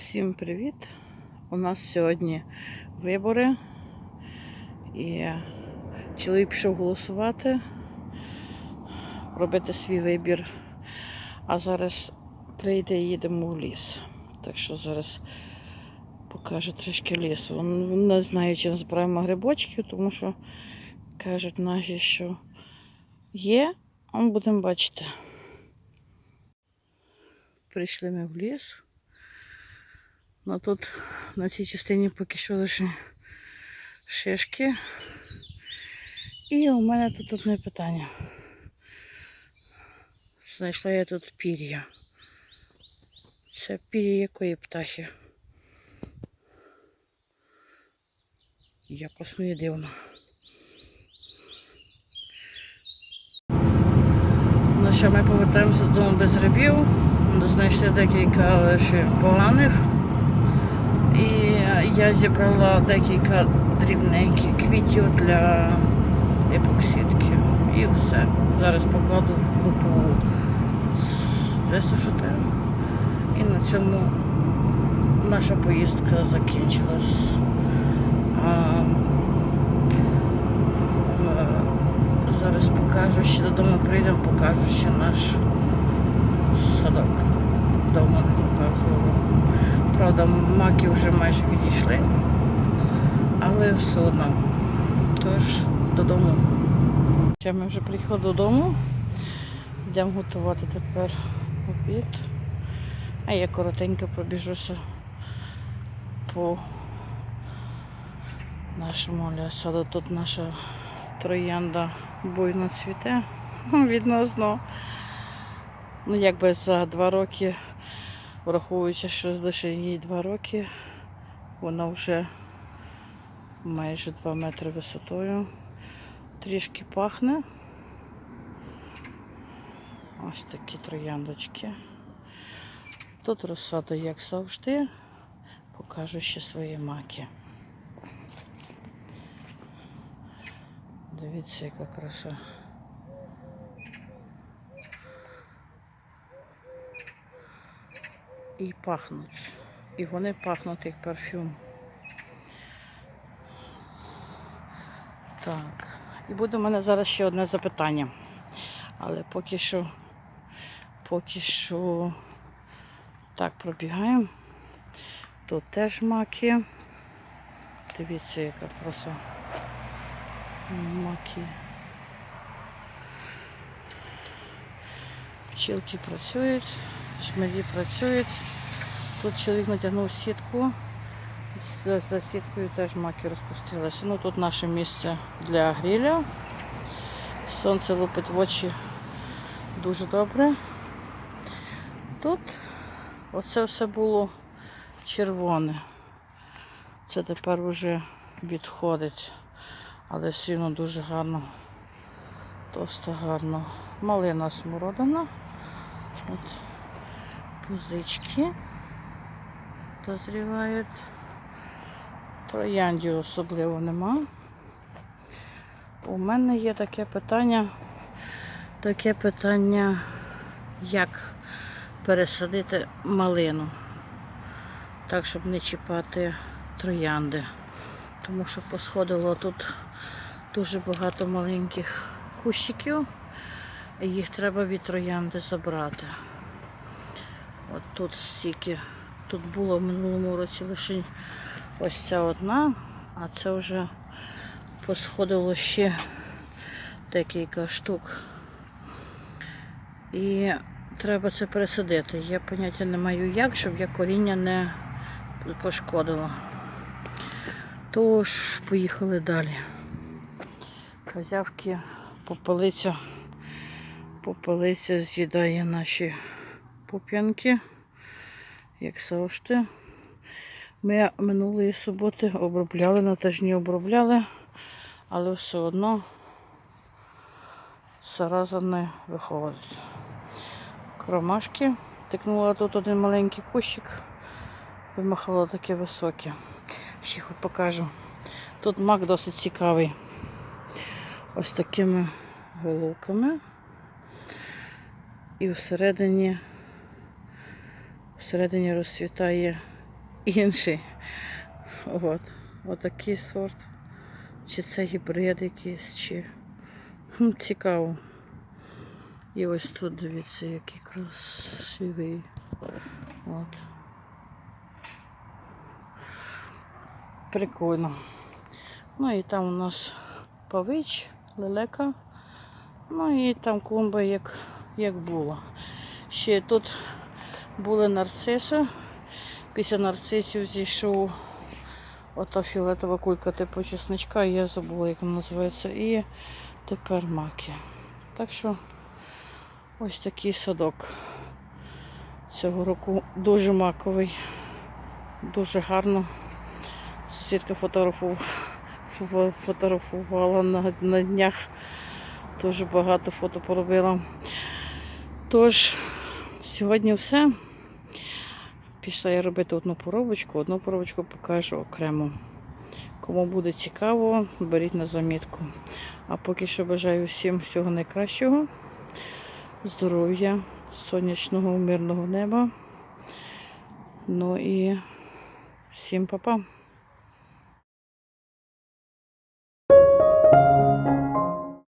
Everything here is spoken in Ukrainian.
Всім привіт! У нас сьогодні вибори і чоловік пішов голосувати, робити свій вибір. А зараз прийде і їдемо в ліс. Так що зараз покаже трішки лісу. Не знаю, чи збираємо грибочків, тому що кажуть наші, що є, а ми будемо бачити. Прийшли ми в ліс. Ну тут на цій частині поки що лише шишки. І у мене тут одне питання. Знайшла я тут пір'я. Це пір'я якої птахи? Якось мені дивно. Ну що, ми повертаємося додому без грибів. Знайшли декілька лише поганих. Я зібрала декілька дрібненьких квітів для епоксидки. І все. Зараз покладу в крупу з- висушити. І на цьому наша поїздка закінчилась. А, е, зараз покажу, ще додому прийдемо, покажу ще наш садок. Дома не показувала. Правда, маки вже майже відійшли, але все одно. Тож додому. Ми вже приїхали додому. Йдемо готувати тепер обід. А я коротенько пробіжуся по нашому лісаду. Тут наша троянда буйно цвіте відносно. Ну, якби за два роки враховуючи, що лише їй 2 роки, вона вже майже 2 метри висотою. Трішки пахне. Ось такі трояндочки. Тут розсада, як завжди, покажу ще свої маки. Дивіться, яка краса. І пахнуть. І вони пахнуть як парфюм. Так. І буде в мене зараз ще одне запитання. Але поки що, поки що так пробігаємо. Тут теж маки. Дивіться, яка краса. Маки. Пчілки працюють, шмелі працюють. Тут чоловік натягнув сітку. За, сіткою теж маки розпустилися. Ну тут наше місце для гриля. Сонце лупить в очі дуже добре. Тут оце все було червоне. Це тепер вже відходить. Але все одно дуже гарно. Тосто гарно. Малина смородина. От пузички дозрівають. Трояндів особливо нема. У мене є таке питання, таке питання, як пересадити малину, так, щоб не чіпати троянди. Тому що посходило тут дуже багато маленьких кущиків, і їх треба від троянди забрати. От тут стільки. Тут було в минулому році лише ось ця одна, а це вже посходило ще декілька штук. І треба це пересадити. Я поняття не маю як, щоб я коріння не пошкодила. Тож, поїхали далі. Козявки, попелиця, попелиця з'їдає наші пуп'янки як завжди. Ми минулої суботи обробляли, на тижні обробляли, але все одно зараза не виходить. Кромашки. Тикнула тут один маленький кущик, вимахало таке високе. Ще хоч покажу. Тут мак досить цікавий. Ось такими головками. І всередині Всередині розцвітає інший. От. Отакий сорт. Чи це гібрид якийсь, чи Хм, цікаво. І ось тут дивіться, який красивий. От. Прикольно. Ну і там у нас павич, лелека. Ну і там клумба як, як була. Ще тут були нарциси. Після нарцисів зійшов ота фіолетова кулька типу чесничка, я забула, як вона називається. І тепер маки. Так що ось такий садок. Цього року дуже маковий, дуже гарно. Сусідка фотографувала, на, на днях. Дуже багато фото поробила. Тож, сьогодні все. Пішла я робити одну поробочку, одну поробочку покажу окремо. Кому буде цікаво, беріть на замітку. А поки що бажаю всім всього найкращого, здоров'я, сонячного, мирного неба. Ну і всім па-па.